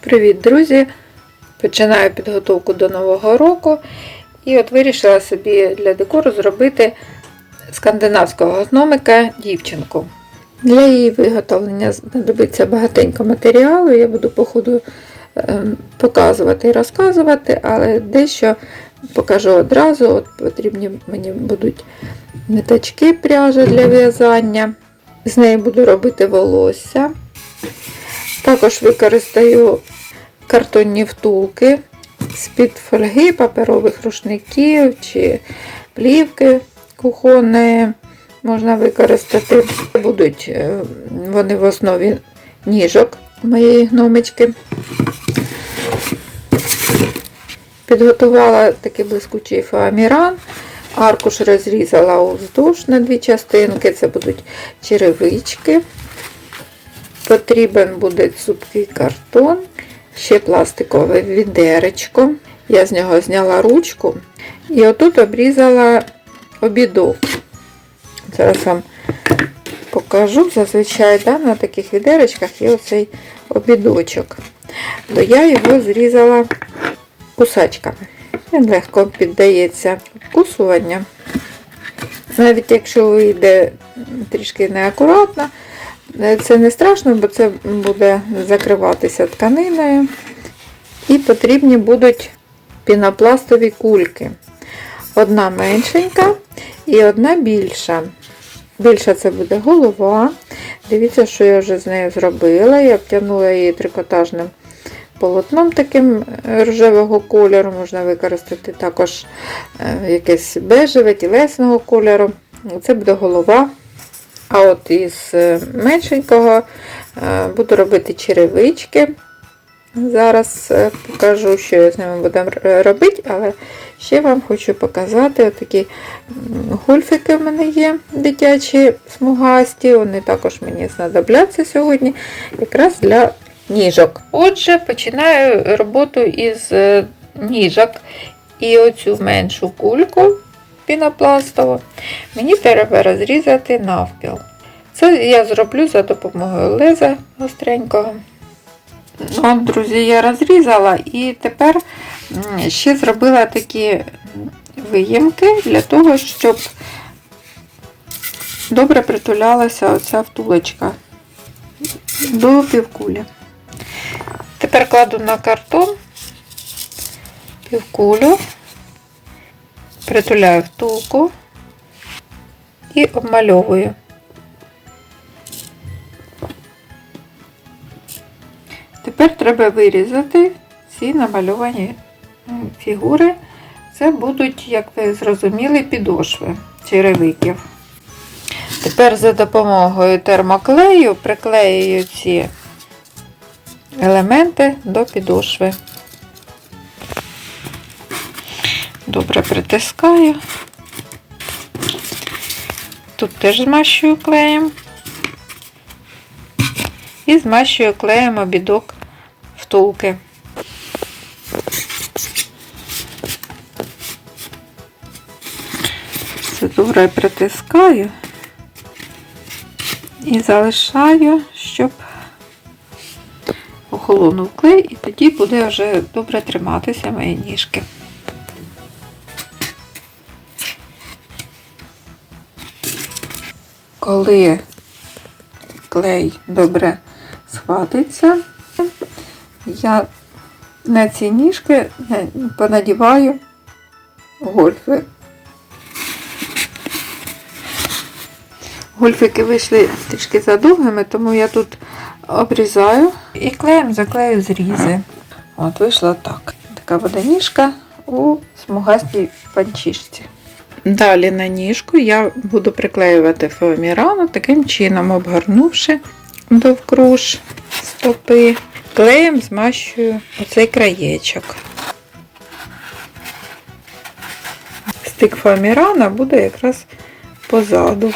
Привіт, друзі! Починаю підготовку до Нового року. І от вирішила собі для декору зробити скандинавського гномика дівчинку. Для її виготовлення знадобиться багатенько матеріалу. Я буду по ходу ем, показувати і розказувати, але дещо покажу одразу. От потрібні мені будуть ниточки пряжі для в'язання. З неї буду робити волосся. Також використаю картонні втулки з-під фольги, паперових рушників чи плівки кухонної можна використати. Будуть е, вони в основі ніжок моєї гномички. Підготувала такий блискучий фоаміран. Аркуш розрізала уздовж на дві частинки. Це будуть черевички. Потрібен буде цупкий картон, ще пластикове відеречко. Я з нього зняла ручку і отут обрізала обідок. Зараз вам покажу. Зазвичай да, на таких відеречках є оцей обідочок. То я його зрізала кусачками. Він легко піддається вкусування. Навіть якщо вийде трішки неакуратно, це не страшно, бо це буде закриватися тканиною. І потрібні будуть пінопластові кульки. Одна меншенька і одна більша. Більша це буде голова. Дивіться, що я вже з нею зробила. Я обтягнула її трикотажним полотном таким рожевого кольору. Можна використати також е, якесь бежеве, тілесного кольору. Це буде голова. А от із е, меншенького е, буду робити черевички. Зараз е, покажу, що я з ними буду робити, але ще вам хочу показати такі гольфики в мене є дитячі смугасті. Вони також мені знадобляться сьогодні, якраз для ніжок. Отже, починаю роботу із ніжок. І оцю меншу кульку пінопластову мені треба розрізати навпіл. Це я зроблю за допомогою леза гостренького. От, друзі, я розрізала і тепер ще зробила такі виємки для того, щоб добре притулялася оця втулочка до півкулі. Тепер кладу на картон півкулю, притуляю втулку і обмальовую. Тепер треба вирізати ці намальовані фігури. Це будуть, як ви зрозуміли, підошви черевиків. Тепер за допомогою термоклею приклеюю ці елементи до підошви. Добре притискаю. Тут теж змащую клеєм. І змащую клеєм обідок втулки. Це добре притискаю і залишаю, щоб охолонув клей, і тоді буде вже добре триматися мої ніжки. Коли клей добре схватиться, я на ці ніжки понадіваю гольфи. Гольфики вийшли трішки задовгими, тому я тут обрізаю і клеєм заклею зрізи. От, вийшло так. Така буде ніжка у смугастій панчішці. Далі на ніжку я буду приклеювати фоамірану, таким чином обгорнувши довкруж стопи, клеєм змащую оцей краєчок. Стик фоамірана буде якраз позаду.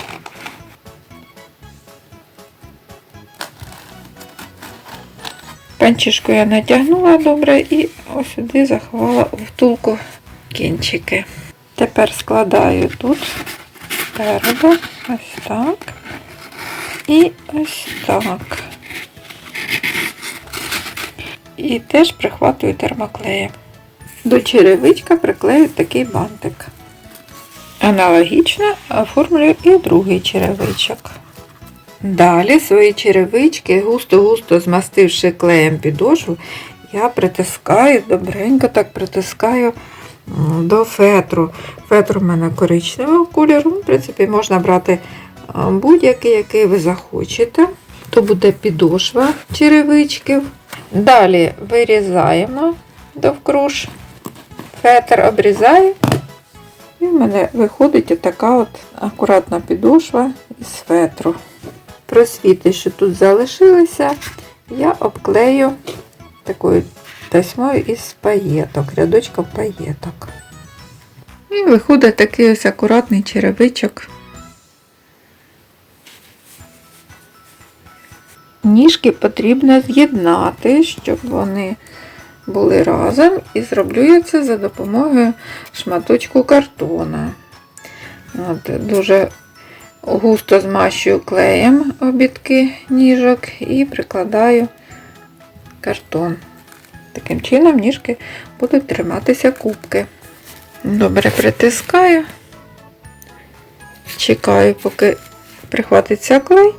Панчішку я натягнула добре і ось сюди заховала втулку кінчики. Тепер складаю тут спереду, ось так. І ось так. і теж прихватую термоклеєм. До черевичка приклею такий бантик. Аналогічно оформлю і другий черевичок. Далі свої черевички, густо-густо змастивши клеєм підошву, я притискаю, добренько так притискаю до фетру. Фетр у мене коричневого кольору. В принципі, можна брати будь-який, який ви захочете. То буде підошва черевичків. Далі вирізаємо довкруж. Фетр обрізаю. І в мене виходить така от акуратна підошва із фетру. Просвіти, що тут залишилися, я обклею такою тасьмою із паєток, рядочком паєток. І виходить такий ось акуратний черевичок. Ніжки потрібно з'єднати, щоб вони були разом, і зроблю я це за допомогою шматочку картона. От, дуже густо змащую клеєм обідки ніжок і прикладаю картон. Таким чином ніжки будуть триматися кубки. Добре притискаю, чекаю, поки прихватиться клей.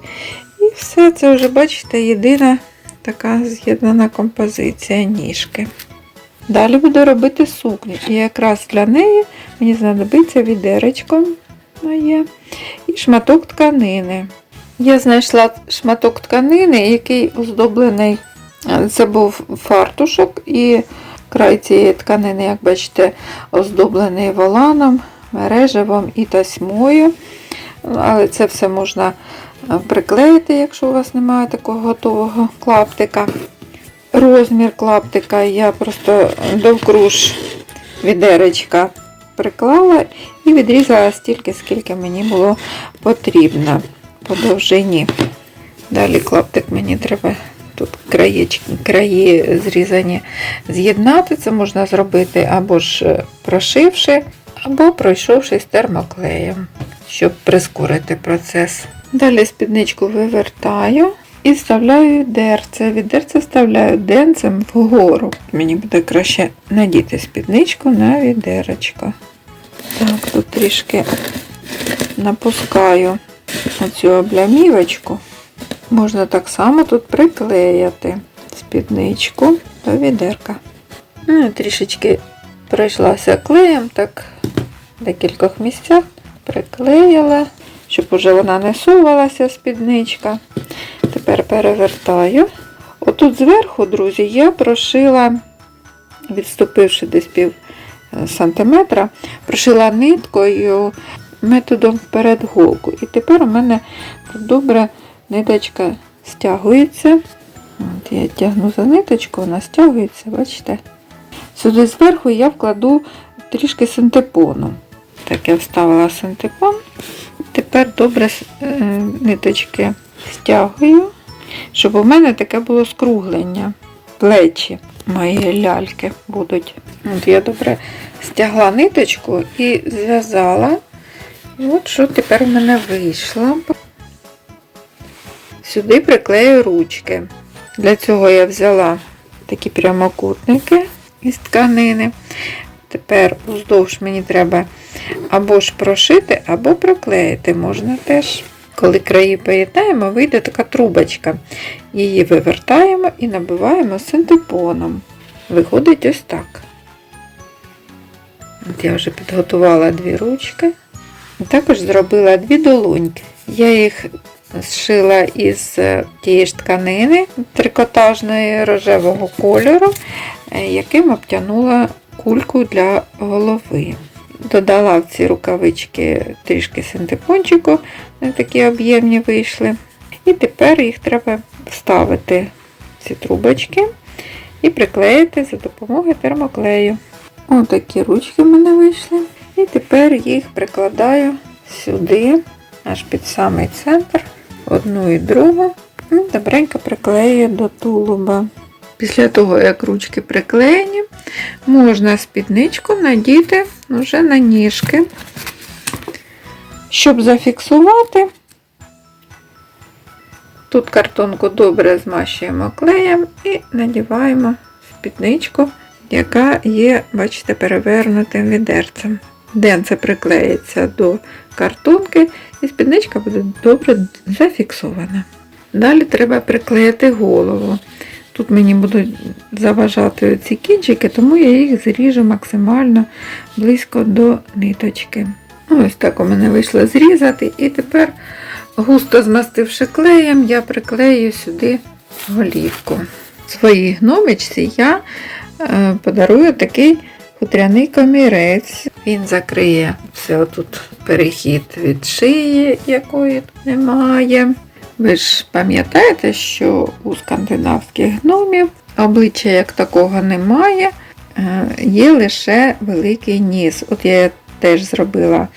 І все це вже, бачите, єдина така з'єднана композиція ніжки. Далі буду робити сукню. І якраз для неї мені знадобиться відеречко моє і шматок тканини. Я знайшла шматок тканини, який оздоблений. Е, Це був фартушок, і край цієї тканини, як бачите, оздоблений воланом, мережевом і тасьмою. Але це все можна е, приклеїти, якщо у вас немає такого готового клаптика. Розмір клаптика я просто довкруж відеречка приклала і відрізала стільки, скільки мені було потрібно по довжині. Далі клаптик мені треба тут краєчки, краї зрізані з'єднати. Це можна зробити або ж е, прошивши, або пройшовши з термоклеєм, щоб прискорити процес. Далі спідничку вивертаю і вставляю відерце. Відерце вставляю денцем вгору. Мені буде краще надіти спідничку на відеречко. Так, тут трішки напускаю оцю облямівочку. Можна так само тут приклеїти спідничку до відерка. Ну, трішечки пройшлася клеєм, так в декількох місцях приклеїла, щоб уже вона не сувалася спідничка. Тепер перевертаю. Отут зверху, друзі, я прошила, відступивши десь пів е, сантиметра, прошила ниткою методом вперед голку. І тепер у мене добре ниточка стягується. От я тягну за ниточку, вона стягується, бачите? Сюди зверху я вкладу трішки синтепону. Так, я вставила синтепон. Тепер добре е, ниточки стягую, щоб у мене таке було скруглення. Плечі моєї ляльки будуть. От я добре стягла ниточку і зв'язала. От що тепер у мене вийшло. Сюди приклею ручки. Для цього я взяла такі прямокутники із тканини. Тепер уздовж мені треба або ж прошити, або проклеїти можна теж. Коли краї поєднаємо, вийде така трубочка. Її вивертаємо і набиваємо синтепоном. Виходить ось так. От я вже підготувала дві ручки. І також зробила дві долоньки. Я їх зшила із е, тієї ж тканини трикотажної рожевого кольору, е, яким обтянула кульку для голови. Додала в ці рукавички трішки синтепончику, вони такі об'ємні вийшли. І тепер їх треба вставити в ці трубочки і приклеїти за допомогою термоклею. Ось такі ручки в мене вийшли. І тепер їх прикладаю сюди, аж під самий центр, одну і другу. І добренько приклею до тулуба. Після того, як ручки приклеєні, можна спідничку надіти вже на ніжки. Щоб зафіксувати, тут картонку добре змащуємо клеєм і надіваємо спідничку, яка є, бачите, перевернутим відерцем. Денце приклеїться до картонки і спідничка буде добре зафіксована. Далі треба приклеїти голову. Тут мені будуть заважати ці кінчики, тому я їх зріжу максимально близько до ниточки. Ну, Ось так у мене вийшло зрізати. І тепер, густо змастивши клеєм, я приклею сюди голівку. Своїй гномичці я е, подарую такий хутряний комірець. Він закриє все отут перехід від шиї, якої тут немає. Ви ж пам'ятаєте, що у скандинавських гномів обличчя як такого немає, е, є лише великий ніс. От я теж зробила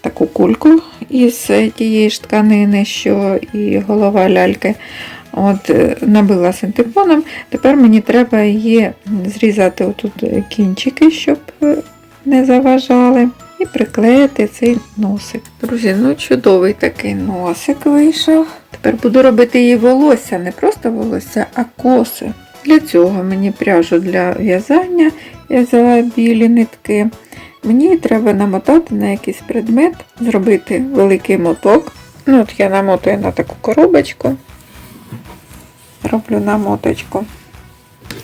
таку кульку із тієї ж тканини, що і голова ляльки. От, е, набила синтепоном. Тепер мені треба її зрізати отут кінчики, щоб е, не заважали. І приклеїти цей носик. Друзі, ну чудовий такий носик вийшов. Тепер буду робити їй волосся, не просто волосся, а коси. Для цього мені пряжу для в'язання. Я взяла білі нитки. Мені треба намотати на якийсь предмет, зробити великий моток. Ну, от я намотую на таку коробочку. Роблю намоточку.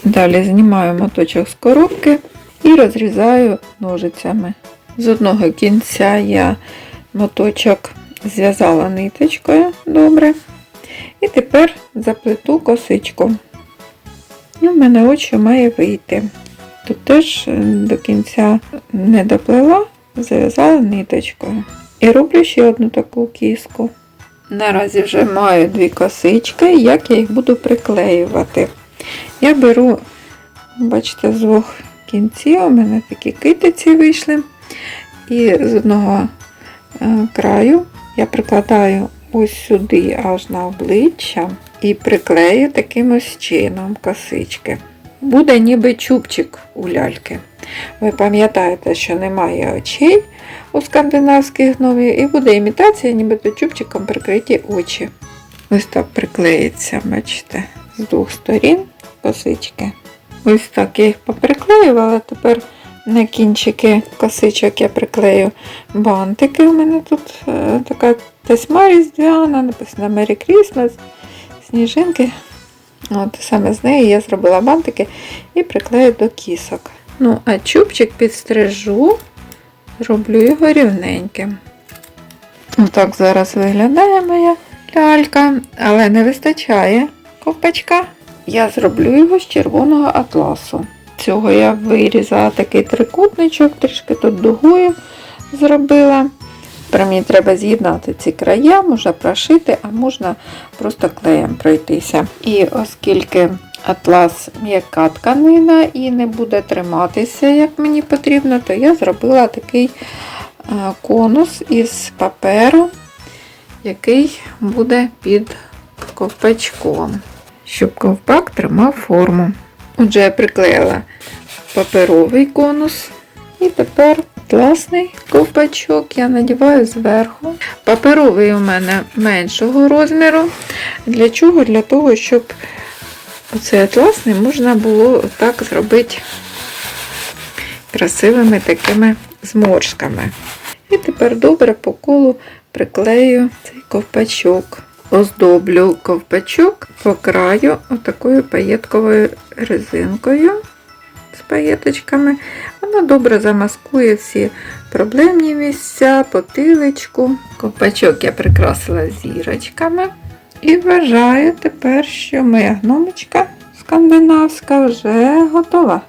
Далі знімаю моточок з коробки і розрізаю ножицями. З одного кінця я моточок зв'язала ниточкою добре. І тепер заплету косичку. І в мене очі має вийти. Тут теж е, до кінця не доплела, зав'язала ниточкою. І роблю ще одну таку кіску. Наразі вже маю дві косички, як я їх буду приклеювати. Я беру, бачите, з двох кінців, у мене такі китиці вийшли. І з одного е, краю я прикладаю ось сюди, аж на обличчя, і приклею таким ось чином косички. Буде ніби чубчик у ляльки. Ви пам'ятаєте, що немає очей у скандинавських гномів, і буде імітація, нібито чубчиком прикриті очі. Ось так приклеїться, бачите, з двох сторін косички. Ось так я їх поприклеювала, тепер на кінчики косичок я приклею бантики. У мене тут е, така тесьма різдвяна, написано Merry Christmas, сніжинки. От Саме з неї я зробила бантики і приклею до кісок. Ну, а чубчик підстрижу, зроблю його рівненьким. Отак зараз виглядає моя лялька, але не вистачає ковпачка. Я зроблю його з червоного атласу. Цього я вирізала такий трикутничок, трішки тут дугою зробила. Тепер мені треба з'єднати ці края, можна прошити, а можна просто клеєм пройтися. І оскільки атлас м'яка тканина і не буде триматися, як мені потрібно, то я зробила такий е, конус із паперу, який буде під ковпачком, щоб ковпак тримав форму. Отже, я приклеїла паперовий конус. І тепер атласний ковпачок я надіваю зверху. Паперовий у мене меншого розміру. Для чого? Для того, щоб оцей атласний можна було так зробити красивими такими зморшками. І тепер добре по колу приклею цей ковпачок. Оздоблю ковпачок по краю отакою паєтковою резинкою з паєточками. Вона добре замаскує всі проблемні місця, потиличку. Ковпачок я прикрасила зірочками. І вважаю тепер, що моя гномочка скандинавська вже готова.